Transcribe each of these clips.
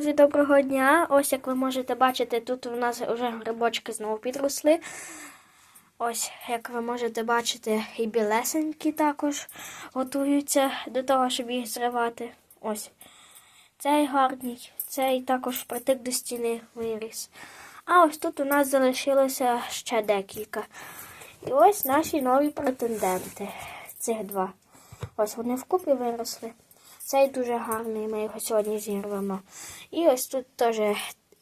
Друзі, доброго дня. Ось як ви можете бачити, тут у нас вже грибочки знову підросли. Ось, як ви можете бачити, і білесенькі також готуються до того, щоб їх зривати. Ось. Цей гарний, цей також притик до стіни виріс. А ось тут у нас залишилося ще декілька. І ось наші нові претенденти. Цих два. Ось вони вкупі виросли. Цей дуже гарний, ми його сьогодні зірвемо. І ось тут теж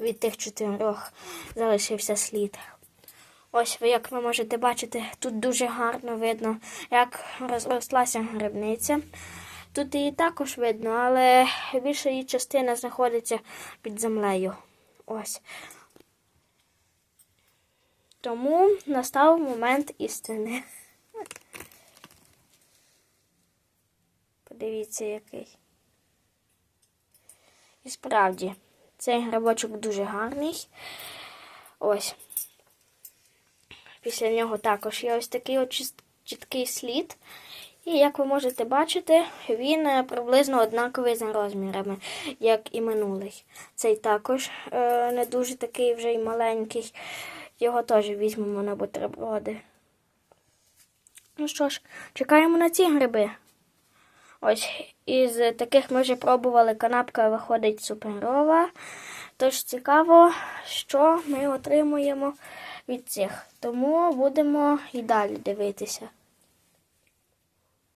від тих чотирьох залишився слід. Ось, як ви можете бачити, тут дуже гарно видно, як розрослася грибниця. Тут її також видно, але більша її частина знаходиться під землею. Ось. Тому настав момент істини. Подивіться, який. І справді, цей грибочок дуже гарний. Ось. Після нього також є ось такий от чіткий слід. І як ви можете бачити, він е, приблизно однаковий за розмірами, як і минулий. Цей також е, не дуже такий вже й маленький. Його теж візьмемо на бутерброди. Ну що ж, чекаємо на ці гриби. Ось із таких ми вже пробували канапка виходить суперова. Тож цікаво, що ми отримуємо від цих. Тому будемо і далі дивитися.